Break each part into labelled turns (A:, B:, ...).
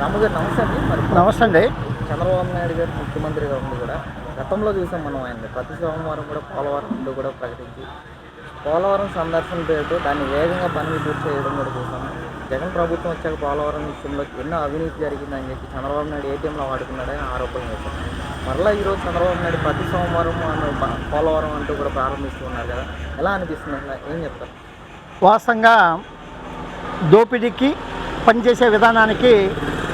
A: రామగారు నమస్తే అండి. మరి
B: నమస్తే అండి.
A: చంద్రబాబు నాయుడు గారు ముఖ్యమంత్రిగా ఉండి కూడా గతంలో చూసాం మనం ఆయన ప్రతి సోమవారం కూడా పోలవరం అంటూ కూడా ప్రకటించి పోలవరం సందర్శన పేరుతో దాన్ని వేగంగా పనులు పూర్తి చేయడం కూడా చూసాము జగన్ ప్రభుత్వం వచ్చాక పోలవరం విషయంలో ఎన్నో అవినీతి జరిగిందని చెప్పి చంద్రబాబు నాయుడు ఏటీఎంలో వాడుకున్నాడని ఆరోపణలు చేశారు. మరలా ఈరోజు చంద్రబాబు నాయుడు ప్రతి సోమవారం పోలవరం అంటూ కూడా ప్రారంభిస్తున్నారు కదా. ఎలా అనిపిస్తుంది? ఏం చెప్తారు?
B: వాస్తవంగా దోపిడీకి పనిచేసే విధానానికి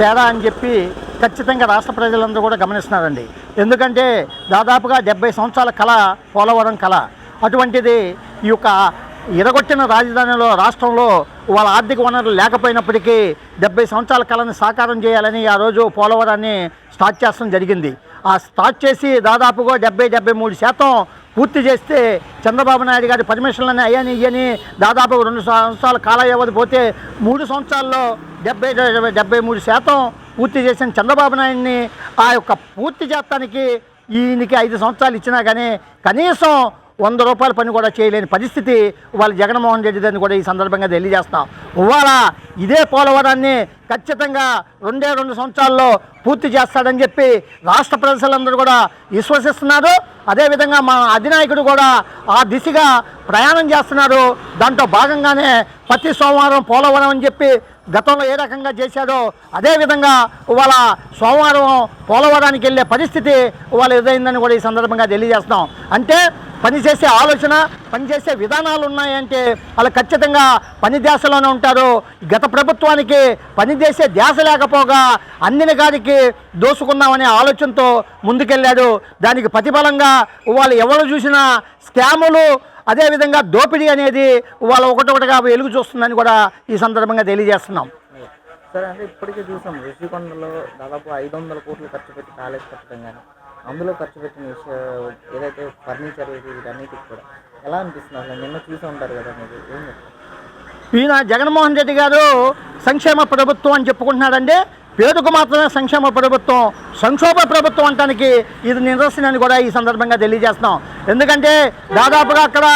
B: తేడా అని చెప్పి ఖచ్చితంగా రాష్ట్ర ప్రజలందరూ కూడా గమనిస్తున్నారండి. ఎందుకంటే దాదాపుగా డెబ్బై సంవత్సరాల కళ పోలవరం కళ. అటువంటిది ఈ యొక్క ఇరగొట్టిన రాజధానిలో రాష్ట్రంలో వాళ్ళ ఆర్థిక వనరులు లేకపోయినప్పటికీ డెబ్బై సంవత్సరాల కళను సాకారం చేయాలని ఆ రోజు పోలవరాన్ని స్టార్ట్ చేస్తడం జరిగింది. ఆ స్టార్ట్ చేసి దాదాపుగా డెబ్బై డెబ్బై మూడు శాతం పూర్తి చేస్తే చంద్రబాబు నాయుడు గారి పర్మిషన్లని అయ్యని ఇయ్యని దాదాపు రెండు సంవత్సరాల కాల వ్యవధి పోతే మూడు సంవత్సరాల్లో డెబ్బై డెబ్బై మూడు శాతం పూర్తి చేసిన చంద్రబాబు నాయుడిని ఆ యొక్క పూర్తి చేస్తానికి ఈయనకి ఐదు సంవత్సరాలు ఇచ్చినా కానీ కనీసం వంద రూపాయల పని కూడా చేయలేని పరిస్థితి వాళ్ళు జగన్మోహన్ రెడ్డి దాన్ని కూడా ఈ సందర్భంగా తెలియజేస్తాం ఇవాళ ఇదే పోలవరాన్ని ఖచ్చితంగా రెండే రెండు సంవత్సరాల్లో పూర్తి చేస్తాడని చెప్పి రాష్ట్ర ప్రజలందరూ కూడా విశ్వసిస్తున్నారు. అదేవిధంగా మా అధినాయకుడు కూడా ఆ దిశగా ప్రయాణం చేస్తున్నారు. దాంట్లో భాగంగానే ప్రతి సోమవారం పోలవరం అని చెప్పి గతంలో ఏ రకంగా చేశాడో అదేవిధంగా ఇవాళ సోమవారం పోలవరానికి వెళ్ళే పరిస్థితి ఇవాళ ఎదురైందని కూడా ఈ సందర్భంగా తెలియజేస్తున్నాం. అంటే పనిచేసే ఆలోచన పనిచేసే విధానాలు ఉన్నాయంటే వాళ్ళు ఖచ్చితంగా పని ధ్యాసలోనే ఉంటారు. గత ప్రభుత్వానికి పని చేసే ధ్యాస లేకపోగా అందిన గారికి దోసుకుందామనే ఆలోచనతో ముందుకెళ్ళాడు. దానికి ప్రతిఫలంగా వాళ్ళు ఎవరు చూసినా స్కాములు అదేవిధంగా దోపిడీ అనేది వాళ్ళ ఒకటొకటిగా వెలుగు చూస్తుందని కూడా ఈ సందర్భంగా తెలియజేస్తున్నాం.
A: సరే అంటే ఇప్పటికే చూసాం ఋషికొండలో దాదాపు ఐదు వందల కోట్లు ఖర్చు పెట్టి కాలేజ్ కట్టడం కానీ అందులో ఖర్చు పెట్టిన విషయ ఏదైతే ఫర్నిచర్ వీటన్నిటికి కూడా ఎలా అనిపిస్తుంది? అసలు నిన్న చూసి ఉంటారు కదా మీరు ఏం చెప్తారు?
B: ఈయన జగన్మోహన్ రెడ్డి గారు సంక్షేమ ప్రభుత్వం అని చెప్పుకుంటున్నాడండి. పేరుకు మాత్రమే సంక్షేమ ప్రభుత్వం సంక్షోభ ప్రభుత్వం అంటానికి ఇది నిదర్శనని కూడా ఈ సందర్భంగా తెలియజేస్తున్నాం. ఎందుకంటే దాదాపుగా అక్కడ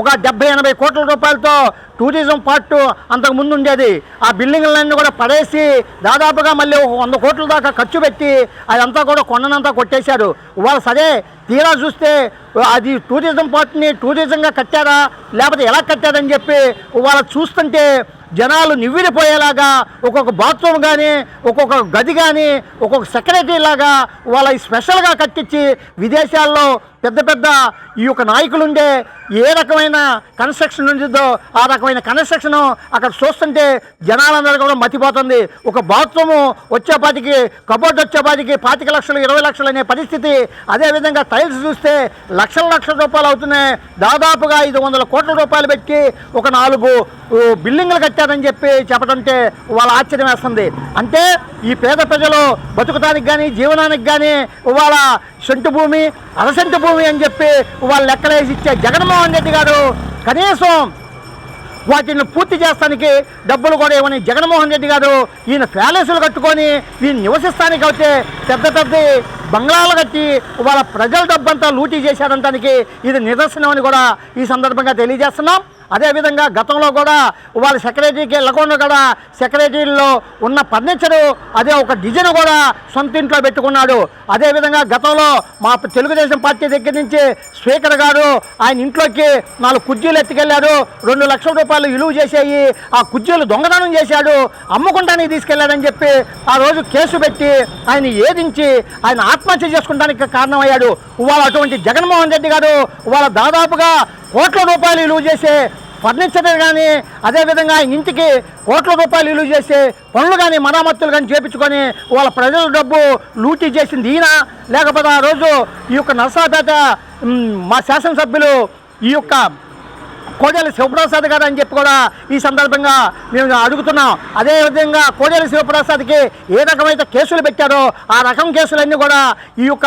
B: ఒక డెబ్బై ఎనభై కోట్ల రూపాయలతో టూరిజం పార్ట్ అంతకు ముందు ఉండేది. ఆ బిల్డింగ్లన్నీ కూడా పడేసి దాదాపుగా మళ్ళీ ఒక వంద కోట్ల దాకా ఖర్చు పెట్టి అదంతా కూడా కొండనంతా కొట్టేశారు. ఇవాళ సరే తీరా చూస్తే అది టూరిజం పార్ట్ని టూరిజంగా కట్టారా? లేకపోతే ఎలా కట్టారని చెప్పి వాళ్ళు చూస్తుంటే జనాలు నివ్విరిపోయేలాగా ఒక్కొక్క బాత్రూమ్ కానీ ఒక్కొక్క గది కానీ ఒక్కొక్క సెక్రటరీ లాగా వాళ్ళ స్పెషల్గా కట్టించి విదేశాల్లో పెద్ద పెద్ద ఈ యొక్క నాయకులు ఉండే ఏ రకమైన కన్స్ట్రక్షన్ ఉంటుందో ఆ రకమైన కన్స్ట్రక్షన్ అక్కడ చూస్తుంటే జనాలందరూ కూడా మతిపోతుంది. ఒక బాత్రూము వచ్చేపాటికి కబోర్డ్ వచ్చేపాటికి పాతిక లక్షలు ఇరవై లక్షలు అనే పరిస్థితి. అదేవిధంగా టైల్స్ చూస్తే లక్షల లక్షల రూపాయలు అవుతున్నాయి. దాదాపుగా ఐదు వందల కోట్ల రూపాయలు పెట్టి ఒక నాలుగు బిల్డింగ్లు కట్టారని చెప్పి చెప్పడంటే వాళ్ళ ఆశ్చర్యం వేస్తుంది. అంటే ఈ పేద ప్రజలు బతుకుతానికి కానీ జీవనానికి కానీ ఇవాళ సెంటు భూమి అరసెంటు భూమి అని చెప్పి వాళ్ళు లెక్కలేసి ఇచ్చే జగన్మోహన్ రెడ్డి గారు కనీసం వాటిని పూర్తి చేస్తానికి డబ్బులు కూడా ఇవ్వని జగన్మోహన్ రెడ్డి గారు ఈయన ప్యాలెస్లు కట్టుకొని ఈయన నివసిస్తానికి అయితే పెద్ద పెద్ద బంగ్లాలు కట్టి వాళ్ళ ప్రజల డబ్బంతా లూటీ చేశారంటానికి ఇది నిదర్శనం అని కూడా ఈ సందర్భంగా తెలియజేస్తున్నాం. అదేవిధంగా గతంలో కూడా వాళ్ళ సెక్రటరీకి వెళ్ళకుండా కూడా సెక్రటరీలో ఉన్న ఫర్నిచరు అదే ఒక డిజైన్ కూడా సొంత ఇంట్లో పెట్టుకున్నాడు. అదేవిధంగా గతంలో మా తెలుగుదేశం పార్టీ దగ్గర నుంచి స్పీకర్ గారు ఆయన ఇంట్లోకి నాలుగు కుర్చీలు ఎత్తుకెళ్ళారు రెండు లక్షల రూపాయలు విలువ చేసేయి. ఆ కుర్చీలు దొంగతనం చేశాడు. అమ్ముకుంటానికి తీసుకెళ్ళాడని చెప్పి ఆ రోజు కేసు పెట్టి ఆయన ఏదించి ఆయన ఆత్మహత్య చేసుకుంటానికి కారణమయ్యాడు. ఇవాళ అటువంటి జగన్మోహన్ రెడ్డి గారు ఇవాళ దాదాపుగా కోట్ల రూపాయలు విలువ చేసే ఫర్నిచర్ కానీ అదేవిధంగా ఇంటికి కోట్ల రూపాయలు విలువ చేసే పనులు కానీ మరామత్తులు కానీ చేపించుకొని వాళ్ళ ప్రజల డబ్బు లూటీ చేసింది ఈయన. లేకపోతే ఆ రోజు ఈ యొక్క నర్సాపేట మా శాసనసభ్యులు ఈ యొక్క కోడేలి శివప్రసాద్ గారు అని చెప్పి కూడా ఈ సందర్భంగా మేము అడుగుతున్నాం. అదేవిధంగా కోడేలి శివప్రసాద్కి ఏ రకమైన కేసులు పెట్టారో ఆ రకం కేసులన్నీ కూడా ఈ యొక్క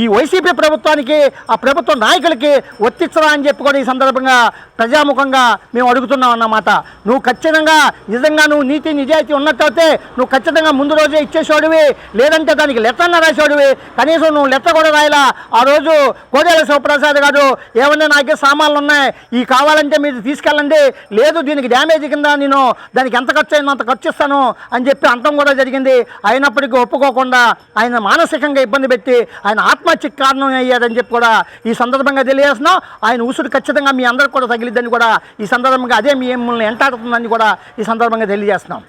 B: ఈ వైసీపీ ప్రభుత్వానికి ఆ ప్రభుత్వ నాయకులకి ఒత్తిచ్చరా అని చెప్పి కూడా ఈ సందర్భంగా ప్రజాముఖంగా మేము అడుగుతున్నాం అన్నమాట. నువ్వు ఖచ్చితంగా నిజంగా నువ్వు నీతి నిజాయితీ ఉన్నట్టయితే నువ్వు ఖచ్చితంగా ముందు రోజే ఇచ్చేసేవాడివి లేదంటే దానికి లెక్కన్న రాసేవాడివి. కనీసం నువ్వు లెటర్ కూడా రాయలా. ఆ రోజు కోడేల శివప్రసాద్ గారు ఏమన్నా నాకే సామాన్లు ఉన్నాయి ఈ కావాలంటే మీరు తీసుకెళ్ళండి. లేదు దీనికి డ్యామేజ్ కింద నేను దానికి ఎంత ఖర్చు అయిందో అంత ఖర్చు ఇస్తాను అని చెప్పి అంతం కూడా జరిగింది. అయినప్పటికీ ఒప్పుకోకుండా ఆయన మానసికంగా ఇబ్బంది పెట్టి ఆయన ఆత్మహత్యకు కారణం అయ్యాడని చెప్పి కూడా ఈ సందర్భంగా తెలియజేస్తున్నాం. ఆయన ఉసురు ఖచ్చితంగా మీ అందరికి కూడా తగిలిద్దని కూడా ఈ సందర్భంగా అదే మిమ్మల్ని ఎంటాడుతుందని కూడా ఈ సందర్భంగా తెలియజేస్తున్నాం.